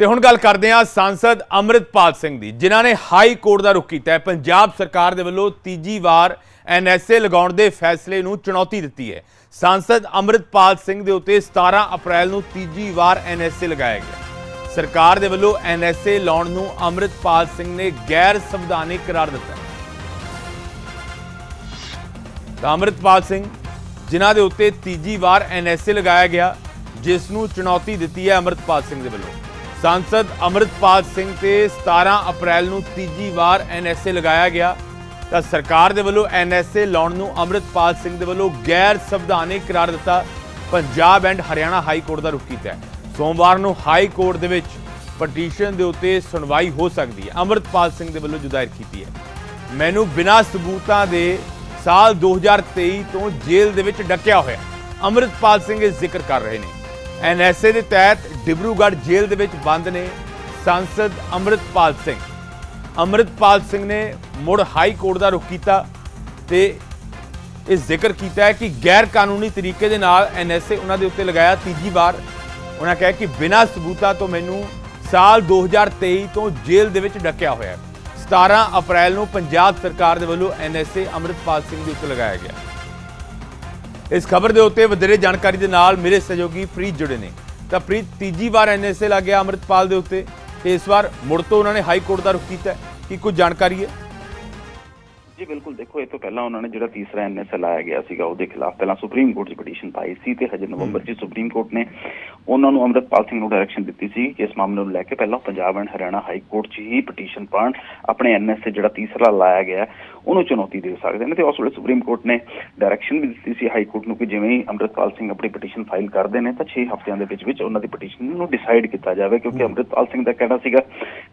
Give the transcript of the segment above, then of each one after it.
ਤੇ ਹੁਣ ਗੱਲ ਕਰਦੇ ਹਾਂ ਸਾਂਸਦ ਅੰਮ੍ਰਿਤਪਾਲ ਸਿੰਘ ਦੀ, ਜਿਨ੍ਹਾਂ ਨੇ ਹਾਈ ਕੋਰਟ ਦਾ ਰੁਖ ਕੀਤਾ ਹੈ। ਪੰਜਾਬ ਸਰਕਾਰ ਦੇ ਵੱਲੋਂ ਤੀਜੀ ਵਾਰ ਐਨਐਸਏ ਲਗਾਉਣ ਦੇ ਫੈਸਲੇ ਨੂੰ ਚੁਣੌਤੀ ਦਿੱਤੀ ਹੈ। ਸਾਂਸਦ ਅੰਮ੍ਰਿਤਪਾਲ ਸਿੰਘ ਦੇ ਉੱਤੇ 17 ਅਪ੍ਰੈਲ ਨੂੰ ਤੀਜੀ ਵਾਰ ਐਨਐਸਏ ਲਗਾਇਆ ਗਿਆ। ਸਰਕਾਰ ਦੇ ਵੱਲੋਂ ਐਨਐਸਏ ਲਾਉਣ ਨੂੰ ਅੰਮ੍ਰਿਤਪਾਲ ਸਿੰਘ ਨੇ ਗੈਰ ਸੰਵਿਧਾਨਿਕ ਕਰਾਰ ਦਿੱਤਾ ਤਾਂ ਅੰਮ੍ਰਿਤਪਾਲ ਸਿੰਘ, ਜਿਨ੍ਹਾਂ ਦੇ ਉੱਤੇ ਤੀਜੀ ਵਾਰ ਐਨਐਸਏ ਲਗਾਇਆ ਗਿਆ, ਜਿਸ ਨੂੰ ਚੁਣੌਤੀ ਦਿੱਤੀ ਹੈ ਅੰਮ੍ਰਿਤਪਾਲ ਸਿੰਘ ਦੇ ਵੱਲੋਂ। ਸੰਸਦ ਅੰਮ੍ਰਿਤਪਾਲ ਸਿੰਘ ਤੇ 17 ਅਪ੍ਰੈਲ ਨੂੰ ਤੀਜੀ ਵਾਰ ਐਨਐਸਏ ਲਗਾਇਆ ਗਿਆ ਤਾਂ ਸਰਕਾਰ ਦੇ ਵੱਲੋਂ ਐਨਐਸਏ ਲਾਉਣ ਨੂੰ ਅੰਮ੍ਰਿਤਪਾਲ ਸਿੰਘ ਦੇ ਵੱਲੋਂ ਗੈਰ ਸੰਵਿਧਾਨਿਕ ਕਰਾਰ ਦਿੱਤਾ Punjab and Haryana high court ਦਾ ਰੁਖ ਕੀਤਾ ਸੋਮਵਾਰ ਨੂੰ ਹਾਈ ਕੋਰਟ ਦੇ ਵਿੱਚ ਪਟੀਸ਼ਨ ਦੇ ਉੱਤੇ ਸੁਣਵਾਈ ਹੋ ਸਕਦੀ ਹੈ ਅੰਮ੍ਰਿਤਪਾਲ ਸਿੰਘ ਦੇ ਵੱਲੋਂ ਜੋ ਦਾਇਰ ਕੀਤੀ ਹੈ ਮੈਨੂੰ ਬਿਨਾਂ ਸਬੂਤਾਂ ਦੇ ਸਾਲ 2023 ਤੋਂ ਜੇਲ੍ਹ ਦੇ ਵਿੱਚ ਡੱਕਿਆ ਹੋਇਆ ਅੰਮ੍ਰਿਤਪਾਲ ਸਿੰਘ ਇਹ ਜ਼ਿਕਰ ਕਰ ਰਹੇ ਨੇ ਐਨਐਸਏ ਦੇ ਤਹਿਤ ਡਿਬਰੂਗੜ੍ਹ ਜੇਲ੍ਹ ਦੇ ਵਿੱਚ ਬੰਦ ਨੇ ਸੰਸਦ ਅੰਮ੍ਰਿਤਪਾਲ ਸਿੰਘ। ਅੰਮ੍ਰਿਤਪਾਲ ਸਿੰਘ ਨੇ ਮੁੜ ਹਾਈ ਕੋਰਟ ਦਾ ਰੁਖ ਕੀਤਾ ਤੇ ਇਹ ਜ਼ਿਕਰ ਕੀਤਾ ਹੈ ਕਿ ਗੈਰ ਕਾਨੂੰਨੀ ਤਰੀਕੇ ਦੇ ਨਾਲ ਐਨਐਸਏ ਉਹਨਾਂ ਦੇ ਉੱਤੇ ਲਗਾਇਆ ਤੀਜੀ ਵਾਰ। ਉਹਨਾਂ ਕਿਹਾ ਕਿ ਬਿਨਾਂ ਸਬੂਤਾਂ ਤੋਂ ਮੈਨੂੰ ਸਾਲ 2023 ਤੋਂ ਜੇਲ੍ਹ ਦੇ ਵਿੱਚ ਡੱਕਿਆ ਹੋਇਆ ਹੈ। 17 ਅਪ੍ਰੈਲ ਨੂੰ ਪੰਜਾਬ ਸਰਕਾਰ ਦੇ ਵੱਲੋਂ ਐਨਐਸਏ ਅੰਮ੍ਰਿਤਪਾਲ ਸਿੰਘ ਦੇ ਉੱਤੇ ਲਗਾਇਆ ਗਿਆ। ਇਸ ਖਬਰ ਦੇ ਉੱਤੇ ਵਧੇਰੇ ਜਾਣਕਾਰੀ ਦੇ ਨਾਲ ਮੇਰੇ ਸਹਿਯੋਗੀ ਪ੍ਰੀਤ ਜੁੜੇ ਨੇ। ਤਾਂ ਪ੍ਰੀਤ, ਤੀਜੀ ਵਾਰ ਐਨਐਸਏ ਲੱਗ ਗਿਆ ਅੰਮ੍ਰਿਤਪਾਲ ਦੇ ਉੱਤੇ ਤੇ ਇਸ ਵਾਰ ਮੁੜ ਤੋਂ ਉਹਨਾਂ ਨੇ ਹਾਈ ਕੋਰਟ ਦਾ ਰੁਖ ਕੀਤਾ ਕੀ ਕੁਝ ਜਾਣਕਾਰੀ ਹੈ? ਜੀ ਬਿਲਕੁਲ ਦੇਖੋ ਇਹ ਤੋਂ ਪਹਿਲਾਂ ਉਹਨਾਂ ਨੇ ਜਿਹੜਾ ਤੀਸਰਾ ਐਨਐਸਐਲ ਲਾਇਆ ਗਿਆ ਸੀਗਾ ਉਹਦੇ ਖਿਲਾਫ ਪਹਿਲਾਂ ਸੁਪਰੀਮ ਕੋਰਟ 'ਚ ਪਟੀਸ਼ਨ ਪਾਈ ਸੀ ਤੇ ਹਜੇ ਨਵੰਬਰ 'ਚ ਸੁਪਰੀਮ ਕੋਰਟ ਨੇ ਉਹਨਾਂ ਨੂੰ ਅੰਮ੍ਰਿਤਪਾਲ ਸਿੰਘ ਨੂੰ ਡਾਇਰੈਕਸ਼ਨ ਦਿੱਤੀ ਸੀ ਕਿ ਇਸ ਮਾਮਲੇ ਨੂੰ ਲੈ ਕੇ ਪਹਿਲਾਂ Punjab and Haryana high court 'ਚ ਹੀ ਪਟੀਸ਼ਨ ਪਾਣ ਆਪਣੇ ਐਨਐਸਏ ਜਿਹੜਾ ਤੀਸਰਾ ਲਾਇਆ ਗਿਆ ਉਹਨੂੰ ਚੁਣੌਤੀ ਦੇ ਸਕਦੇ ਨੇ ਤੇ ਉਸ ਵੇਲੇ ਸੁਪਰੀਮ ਕੋਰਟ ਨੇ ਡਾਇਰੈਕਸ਼ਨ ਵੀ ਦਿੱਤੀ ਸੀ ਹਾਈ ਕੋਰਟ ਨੂੰ ਕਿ ਜਿਵੇਂ ਹੀ ਅੰਮ੍ਰਿਤਪਾਲ ਸਿੰਘ ਆਪਣੀ ਪਟੀਸ਼ਨ ਫਾਈਲ ਕਰਦੇ ਨੇ ਤਾਂ 6 ਹਫ਼ਤਿਆਂ ਦੇ ਵਿੱਚ ਵਿੱਚ ਉਹਨਾਂ ਦੀ ਪਟੀਸ਼ਨ ਨੂੰ ਡਿਸਾਈਡ ਕੀਤਾ ਜਾਵੇ ਕਿਉਂਕਿ ਅੰਮ੍ਰਿਤਪਾਲ ਸਿੰਘ ਦਾ ਕਹਿਣਾ ਸੀਗਾ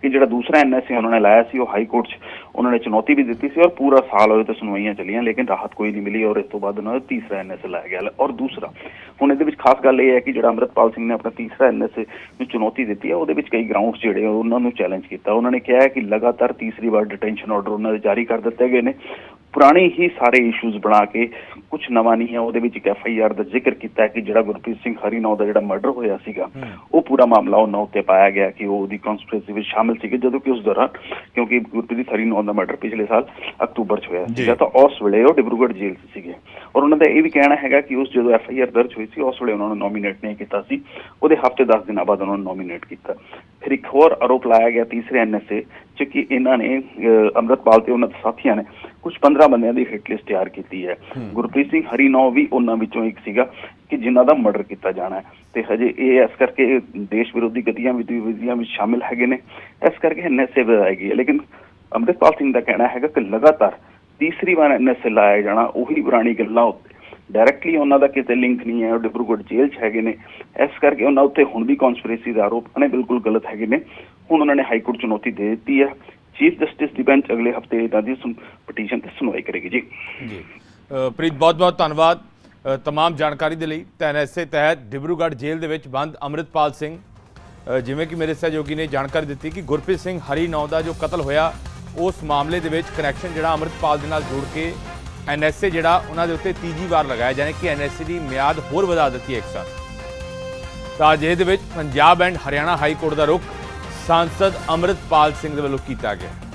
ਕਿ ਜਿਹੜਾ ਦੂਸਰਾ ਐਨਐਸਏ ਉਹਨਾਂ ਨੇ ਲਾਇਆ ਸੀ ਉਹ ਹਾਈ ਕੋਰਟ 'ਚ ਉਹਨਾਂ ਨੇ ਚੁਣੌਤੀ ਵੀ ਦਿੱਤੀ ਸੀ ਔਰ ਪੂਰਾ ਸਾਲ ਹੋਏ ਤੇ ਸੁਣਵਾਈਆਂ ਚੱਲੀਆਂ ਲੇਕਿਨ ਰਾਹਤ ਕੋਈ ਨਹੀਂ ਮਿਲੀ ਔਰ ਇਸ ਤੋਂ ਬਾਅਦ ਉਹਨਾਂ ਦਾ ਤੀਸਰਾ ਐਨਐਸਏ ਲਾਇਆ ਗਿਆ ਔਰ ਦੂਸਰਾ ਹੁਣ ਇਹਦੇ ਵਿੱਚ ਖਾਸ ਗੱਲ ਇਹ ਹੈ ਕਿ ਜਿਹੜਾ ਅੰਮ੍ਰਿਤਪਾਲ ਸਿੰਘ ਨੇ ਆਪਣਾ ਤੀਸਰਾ ਐਨਐਸਏ ਨੂੰ ਚੁਣੌਤੀ ਦਿੱਤੀ ਹੈ ਉਹਦੇ ਵਿੱਚ ਕਈ ਗਰਾਊਂਡਸ ਜਿਹੜੇ ਉਹਨਾਂ ਨੂੰ ਚੈਲੰਜ ਕੀਤਾ ਉਹਨਾਂ ਨੇ ਕਿਹਾ ਕਿ ਲਗਾਤਾਰ ਤੀਸਰੀ ਵਾਰ ਡਿਟੈਂਸ਼ਨ ਆਰਡਰ ਉਹਨਾਂ ਦੇ ਜਾਰੀ ਕਰ ਦਿੱਤੇ ਗਏ ਨੇ ਪੁਰਾਣੇ ਹੀ ਸਾਰੇ ਇਸ਼ੂਜ਼ ਬਣਾ ਕੇ ਕੁਝ ਨਵਾਂ ਨਹੀਂ ਹੈ ਉਹਦੇ ਵਿੱਚ ਇੱਕ ਐਫ ਆਈ ਆਰ ਦਾ ਜ਼ਿਕਰ ਕੀਤਾ ਹੈ ਕਿ ਜਿਹੜਾ ਗੁਰਪ੍ਰੀਤ ਸਿੰਘ ਹਰੀਨੌ ਦਾ ਜਿਹੜਾ ਮਰਡਰ ਹੋਇਆ ਸੀਗਾ ਉਹ ਪੂਰਾ ਮਾਮਲਾ ਉਹਨਾਂ ਉੱਤੇ ਪਾਇਆ ਗਿਆ ਕਿ ਉਹ ਉਹਦੀ ਕਨਸਪੀਰੇਸੀ ਵਿੱਚ ਸ਼ਾਮਿਲ ਸੀਗੇ ਜਦੋਂ ਕਿ ਉਸ ਦੌਰਾਨ ਕਿਉਂਕਿ ਗੁਰਪ੍ਰੀਤ ਹਰੀਨੌ ਦਾ ਮਰਡਰ ਪਿਛਲੇ ਸਾਲ ਅਕਤੂਬਰ 'ਚ ਹੋਇਆ। ਸੀਗਾ ਤਾਂ ਉਸ ਵੇਲੇ ਉਹ ਡਿਬਰੂਗੜ੍ਹ ਜੇਲ੍ਹ 'ਚ ਸੀਗੇ। ਔਰ ਉਹਨਾਂ ਦਾ ਇਹ ਵੀ ਕਹਿਣਾ ਹੈਗਾ ਕਿ ਉਸ ਜਦੋਂ ਐਫ ਆਈ ਆਰ ਦਰਜ ਹੋਈ ਸੀ ਉਸ ਵੇਲੇ ਉਹਨਾਂ ਨੂੰ ਨੋਮੀਨੇਟ ਨਹੀਂ ਕੀਤਾ ਸੀ। ਉਹਦੇ ਹਫ਼ਤੇ 10 ਦਿਨਾਂ ਬਾਅਦ ਉਹਨਾਂ ਨੂੰ ਨੋਮੀਨੇਟ ਕੀਤਾ। ਫਿਰ ਇੱਕ ਹੋਰ ਆਰੋਪ ਲਾਇਆ ਗਿਆ ਤੀਸਰੇ ਐਨਐਸਏ ਚ ਕਿ ਇਹਨਾਂ ਨੇ ਅੰਮ੍ਰਿਤਪਾਲ ਤੇ ਉਹਨਾਂ ਦੇ ਸਾਥੀਆਂ ਨੇ ਕੁਝ 15 ਬੰਦਿਆਂ ਦੀ ਹਿੱਟ ਲਿਸਟ ਤਿਆਰ ਕੀਤੀ ਹੈ। ਗੁਰਪ੍ਰੀਤ ਸਿੰਘ ਹਰੀਨੌ ਵੀ ਉਹਨਾਂ ਵਿੱਚੋਂ ਇੱਕ ਸੀਗਾ ਕਿ ਜਿਨ੍ਹਾਂ ਦਾ ਮਰਡਰ ਕੀਤਾ ਜਾਣਾ ਹੈ। ਤੇ ਹਜੇ ਇਹ ਇਸ ਕਰਕੇ ਦੇਸ਼ ਵਿਰੋਧੀ ਗਤੀਆਂ ਵਿਧੀਆਂ ਵਿੱਚ ਸ਼ਾਮਿਲ ਹੈਗੇ ਨੇ। ਇਸ ਕਰਕੇ ਐਨਐਸਏ ਵਧਾਏਗੀ ਹੈ ਲੇਕਿਨ ਅੰਮ੍ਰਿਤਪਾਲ ਸਿੰਘ ਦਾ ਕਹਿਣਾ ਹੈਗਾ ਕਿ ਲਗਾਤਾਰ ਤੀਸਰੀ ਵਾਰ ਐਨਐਸਏ ਲਾਇਆ ਜਾਣਾ ਉਹੀ ਪੁਰਾਣੀ ਗੱਲਾਂ ਉੱਤੇ। ਡਾਇਰੈਕਟਲੀ ਉਹਨਾਂ ਦਾ ਕਿਤੇ ਲਿੰਕ ਨਹੀਂ ਹੈ ਉਹ ਡਿਬਰੂਗੜ੍ਹ ਜੇਲ੍ਹ 'ਚ ਹੈਗੇ ਨੇ। ਇਸ ਕਰਕੇ ਉਹਨਾਂ ਉੱਤੇ ਹੁਣ ਵੀ ਕਨਸਪੀਰੇਸੀ ਦਾ ਆਰੋਪ ਨੇ ਬਿਲਕੁਲ ਗਲਤ ਹੈਗੇ ਨੇ। ਹੁਣ ਉਹਨਾਂ ਨੇ ਹਾਈ ਕੋਰਟ ਚੁਣੌਤੀ ਦੇ ਦਿੱਤੀ ਹੈ। ਚੀਫ ਜਸਟਿਸ ਦੀ ਬੈਂਚ ਅਗਲੇ ਹਫ਼ਤੇ ਇਹਨਾਂ ਦੀ ਪਟੀਸ਼ਨ ਤੇ ਸੁਣਵਾਈ ਕਰੇਗੀ ਜੀ। ਜੀ। ਪ੍ਰੀਤ ਬਹੁਤ ਬਹੁਤ ਧੰਨਵਾਦ। ਅ, ਤਮਾਮ ਜਾਣਕਾਰੀ ਦੇ ਲਈ ਤਾਂ ਐਨਐਸਏ ਤਹਿਤ ਡਿਬਰੂਗੜ੍ਹ ਜੇਲ੍ਹ ਦੇ ਵਿੱਚ ਬੰਦ ਅੰਮ੍ਰਿਤਪਾਲ ਸਿੰਘ। ਜਿਵੇਂ ਕਿ ਮੇਰੇ ਸਹਿਯੋਗੀ ਨੇ ਜਾਣਕਾਰੀ ਦਿੱਤੀ ਕਿ ਗੁਰਪ੍ਰੀਤ ਸਿੰਘ ਹਰੀ ਨੌ ਦਾ ਜੋ ਕਤਲ ਹੋਇਆ ਉਸ ਮਾਮਲੇ ਦੇ ਵਿੱਚ ਕਨੈਕਸ਼ਨ ਜਿਹੜਾ ਅੰਮ੍ਰਿਤਪਾਲ ਦੇ ਨਾਲ ਜੋੜ ਕੇ ਐਨਐਸਏ ਜਿਹੜਾ ਉਹਨਾਂ ਦੇ ਉੱਤੇ ਤੀਜੀ ਵਾਰ ਲਗਾਇਆ ਯਾਨੀ ਕਿ ਐਨਐਸਏ ਦੀ ਮਿਆਦ ਹੋਰ ਵਧਾ ਦਿੱਤੀ ਹੈ ਇੱਕ ਸਾਲ। ਤਾਂ ਅਜੇ ਦੇ ਵਿੱਚ Punjab and Haryana high court ਦਾ ਰੁਖ ਸਾਂਸਦ ਅੰਮ੍ਰਿਤਪਾਲ ਸਿੰਘ ਦੇ ਵੱਲੋਂ ਕੀਤਾ ਗਿਆ